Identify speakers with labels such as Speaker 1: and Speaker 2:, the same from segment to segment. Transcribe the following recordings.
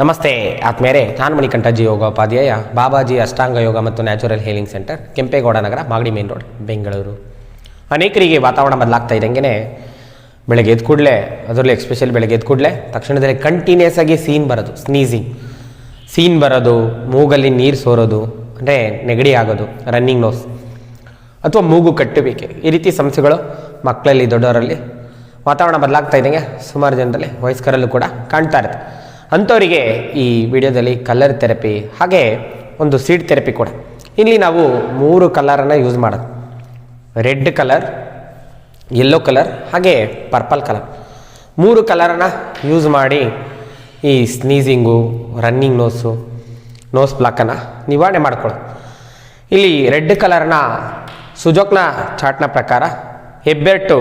Speaker 1: ನಮಸ್ತೆ ಆತ್ಮೇರೆ ನಾನು ಮಣಿಕಂಠಜಿ ಯೋಗೋಪಾಧ್ಯಾಯ, ಬಾಬಾಜಿ ಅಷ್ಟಾಂಗ ಯೋಗ ಮತ್ತು natural healing centre, Kempegowda Nagar, Magadi main road, Bengaluru. ಅನೇಕರಿಗೆ ವಾತಾವರಣ ಬದಲಾಗ್ತಾ ಇದ್ದಂಗೆ ಬೆಳಗ್ಗೆ ಎದ್ದು ಕೂಡಲೇ, ಅದರಲ್ಲಿ ಎಕ್ಸ್ಪೆಷಲಿ ಬೆಳಗ್ಗೆ ಎದ್ದು ಕೂಡಲೇ, ತಕ್ಷಣದಲ್ಲಿ ಕಂಟಿನ್ಯೂಸ್ ಆಗಿ ಸೀನ್ ಬರೋದು ಸ್ನೀಸಿಂಗ್ ಸೀನ್ ಬರೋದು, ಮೂಗಲ್ಲಿ ನೀರು ಸೋರೋದು, ಅಂದರೆ ನೆಗಡಿ ಆಗೋದು ರನ್ನಿಂಗ್ ನೋಸ್ ಅಥವಾ ಮೂಗು ಕಟ್ಟುವಿಕೆ ಈ ರೀತಿ ಸಮಸ್ಯೆಗಳು ಮಕ್ಕಳಲ್ಲಿ, ದೊಡ್ಡವರಲ್ಲಿ ವಾತಾವರಣ ಬದಲಾಗ್ತಾ ಇದ್ದಂಗೆ ಸುಮಾರು ಜನರಲ್ಲಿ, ವಯಸ್ಕರಲ್ಲೂ ಕೂಡ ಕಾಣ್ತಾ ಇರುತ್ತೆ. ಅಂಥವರಿಗೆ ಈ ವಿಡಿಯೋದಲ್ಲಿ ಕಲರ್ ಥೆರಪಿ ಹಾಗೆ ಒಂದು ಸೀಡ್ ಥೆರಪಿ ಕೂಡ. ಇಲ್ಲಿ ನಾವು ಮೂರು ಕಲರನ್ನು ಯೂಸ್ ಮಾಡೋದು. ರೆಡ್ ಕಲರ್ ಯೆಲ್ಲೋ ಕಲರ್ ಹಾಗೆ ಪರ್ಪಲ್ ಕಲರ್. ಮೂರು ಕಲರನ್ನು ಯೂಸ್ ಮಾಡಿ ಈ ಸ್ನೀಸಿಂಗು ರನ್ನಿಂಗ್ ನೋಸು ನೋಸ್ ಬ್ಲಾಕನ್ನು ನಿವಾರಣೆ ಮಾಡ್ಕೊಳ್ಳೋದು. ಇಲ್ಲಿ ರೆಡ್ ಕಲರ್ನ ಸುಜೋಕ್ನ ಚಾಟ್ನ ಪ್ರಕಾರ ಹೆಬ್ಬೆಟ್ಟು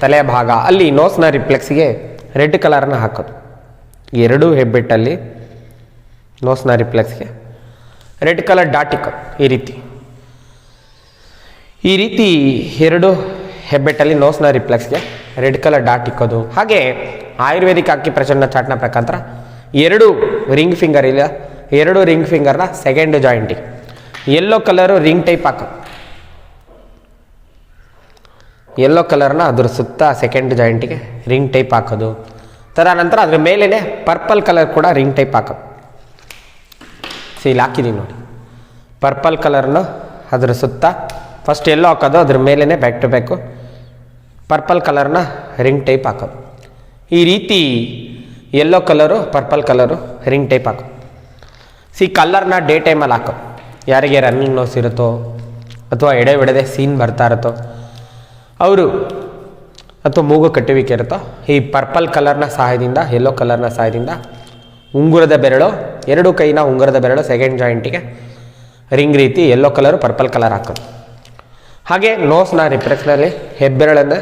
Speaker 1: ತಲೆಯ ಭಾಗ, ಅಲ್ಲಿ ನೋಸ್ನ ರಿಫ್ಲೆಕ್ಸ್ಗೆ ರೆಡ್ ಕಲರನ್ನು ಹಾಕೋದು. ಎರಡೂ ಹೆಬ್ಬೆಟ್ಟಲ್ಲಿ ನೋಸ್ನ ರಿಪ್ಲೆಕ್ಸ್ಗೆ. ರೆಡ್ ಕಲರ್ ಡಾಟ್ ಇಕ್ಕೋದು ಈ ರೀತಿ. ಈ ರೀತಿ ಎರಡು ಹೆಬ್ಬೆಟ್ಟಲ್ಲಿ ನೋಸ್ನ ರಿಪ್ಲೆಕ್ಸ್ಗೆ ರೆಡ್ ಕಲರ್ ಡಾಟ್ ಇಕ್ಕೋದು. ಹಾಗೆ ಆಯುರ್ವೇದಿಕ್ ಅಕ್ಕಿ ಪ್ರಚಂಡ ಚಾಟ್ನ ಪ್ರಕಾರ ಎರಡು ರಿಂಗ್ ಫಿಂಗರ್ ಇಲ್ಲ, ಎರಡು ರಿಂಗ್ ಫಿಂಗರ್ನ ಸೆಕೆಂಡ್ ಜಾಯಿಂಟಿಗೆ ಯೆಲ್ಲೋ ಕಲರು ರಿಂಗ್ ಟೈಪ್ ಹಾಕ. ಯೆಲ್ಲೋ ಕಲರ್ನ ಅದ್ರ ಸುತ್ತ ಸೆಕೆಂಡ್ ಜಾಯಿಂಟಿಗೆ ರಿಂಗ್ ಟೈಪ್ ಹಾಕೋದು. ತರ ನಂತರ ಅದ್ರ ಮೇಲೇ ಪರ್ಪಲ್ ಕಲರ್ ಕೂಡ ರಿಂಗ್ ಟೈಪ್ ಹಾಕೋದು ಸೊ ಇಲ್ಲಿ ಹಾಕಿದ್ದೀನಿ ನೋಡಿ. ಪರ್ಪಲ್ ಕಲರ್ನು ಅದರ ಸುತ್ತ ಫಸ್ಟ್ ಎಲ್ಲೋ ಹಾಕೋದು, ಅದ್ರ ಮೇಲೇ ಬ್ಯಾಕ್ ಟು ಬ್ಯಾಕು ಪರ್ಪಲ್ ಕಲರ್ನ ರಿಂಗ್ ಟೈಪ್ ಹಾಕೋದು ಈ ರೀತಿ yellow colour purple colour ring type ಹಾಕು. ಸಿ ಕಲರ್ನ ಡೇ ಟೈಮಲ್ಲಿ ಹಾಕೋ. ಯಾರಿಗೆ ರನ್ನಿಂಗ್ ನೋಸ್ ಇರುತ್ತೋ, ಅಥವಾ ಎಡೆ ಬಿಡದೆ ಸೀನ್ ಬರ್ತಾ ಇರುತ್ತೋ, ಅವರು ಅಥವಾ ಮೂಗು ಕಟ್ಟುವಿಕೆ ಇರುತ್ತೋ, ಈ ಪರ್ಪಲ್ ಕಲರ್ನ ಸಹಾಯದಿಂದ ಯೆಲ್ಲೋ ಕಲರ್ನ ಸಹಾಯದಿಂದ ಉಂಗುರದ ಬೆರಳು, ಎರಡು ಕೈನ ಉಂಗುರದ ಬೆರಳು ಸೆಕೆಂಡ್ ಜಾಯಿಂಟಿಗೆ ರಿಂಗ್ ರೀತಿ ಯೆಲ್ಲೋ ಕಲರು ಪರ್ಪಲ್ ಕಲರ್ ಹಾಕೋದು. ಹಾಗೆ ನೋಸ್ನ ರಿಫ್ಲೆಕ್ಸ್ನಲ್ಲಿ ಹೆಬ್ಬೆರಳನ್ನು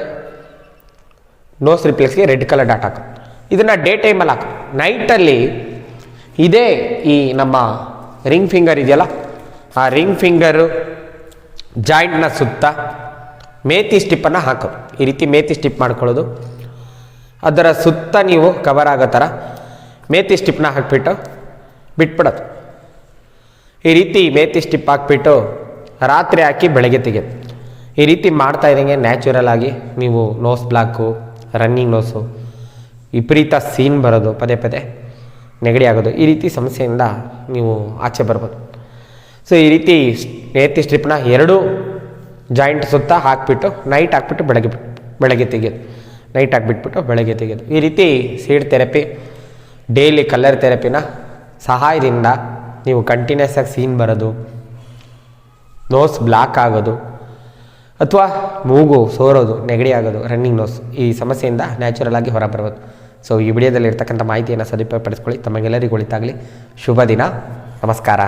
Speaker 1: ನೋಸ್ ರಿಫ್ಲೆಕ್ಸ್ಗೆ ರೆಡ್ ಕಲರ್ ಡಾಟ್ ಹಾಕೋದು. ಇದನ್ನು ಡೇ ಟೈಮಲ್ಲಿ ಹಾಕೋದು. ನೈಟಲ್ಲಿ ಇದೇ ಈ ನಮ್ಮ ರಿಂಗ್ ಫಿಂಗರ್ ಇದೆಯಲ್ಲ? ಆ ರಿಂಗ್ ಫಿಂಗರು ಜಾಯಿಂಟ್ನ ಸುತ್ತ ಮೇತಿ ಸ್ಟಿಪ್ಪನ್ನು ಹಾಕೋದು ಈ ರೀತಿ ಮೇತಿ ಸ್ಟಿಪ್ ಮಾಡ್ಕೊಳ್ಳೋದು. ಅದರ ಸುತ್ತ ನೀವು ಕವರ್ ಆಗೋ ಥರ ಮೇತಿ ಸ್ಟಿಪ್ನ ಹಾಕಿಬಿಟ್ಟು ಬಿಟ್ಬಿಡೋದು. ಈ ರೀತಿ ಮೇತಿ ಸ್ಟಿಪ್ ಹಾಕ್ಬಿಟ್ಟು ರಾತ್ರಿ ಹಾಕಿ ಬೆಳಗ್ಗೆ ತೆಗೆಯೋದು. ಈ ರೀತಿ ಮಾಡ್ತಾ ಇದ್ದಂಗೆ ನ್ಯಾಚುರಲ್ ಆಗಿ ನೀವು ನೋಸ್ ಬ್ಲಾಕು ರನ್ನಿಂಗ್ ನೋಸು ವಿಪರೀತ ಸೀನ್ ಬರೋದು, ಪದೇ ಪದೇ ನೆಗಡಿ ಆಗೋದು. ಈ ರೀತಿ ಸಮಸ್ಯೆಯಿಂದ ನೀವು ಆಚೆ ಬರ್ಬೋದು. ಸೊ ಈ ರೀತಿ ಮೇತಿ ಸ್ಟ್ರಿಪ್ನ ಎರಡೂ ಜಾಯಿಂಟ್ ಸುತ್ತ ಹಾಕ್ಬಿಟ್ಟು ನೈಟ್ ಹಾಕ್ಬಿಟ್ಟು ಬೆಳಗ್ಗೆ ಬೆಳಗ್ಗೆ ತೆಗೆಯೋದು. ನೈಟ್ ಹಾಕ್ಬಿಟ್ಬಿಟ್ಟು ಬೆಳಗ್ಗೆ ತೆಗೆಯೋದು. ಈ ರೀತಿ ಸೀಡ್ ಥೆರಪಿ ಡೈಲಿ ಕಲರ್ ಥೆರಪಿನ ಸಹಾಯದಿಂದ ನೀವು ಕಂಟಿನ್ಯೂಸ್ ಆಗಿ ಸೀನ್ ಬರೋದು ನೋಸ್ ಬ್ಲ್ಯಾಕ್ ಆಗೋದು, ಅಥವಾ ಮೂಗು ಸೋರೋದು, ನೆಗಡಿ ಆಗೋದು ರನ್ನಿಂಗ್ ನೋಸ್ ಈ ಸಮಸ್ಯೆಯಿಂದ ನ್ಯಾಚುರಲ್ ಆಗಿ ಹೊರಬರ್ಬೋದು. ಸೊ ಈ ವಿಡಿಯೋದಲ್ಲಿ ಇರ್ತಕ್ಕಂಥ ಮಾಹಿತಿಯನ್ನು ಸದುಪಯೋಗ ಪಡಿಸ್ಕೊಳ್ಳಿ ತಮಗೆಲ್ಲರಿಗೂ ಒಳಿತಾಗಲಿ. ಶುಭ ದಿನ. ನಮಸ್ಕಾರ.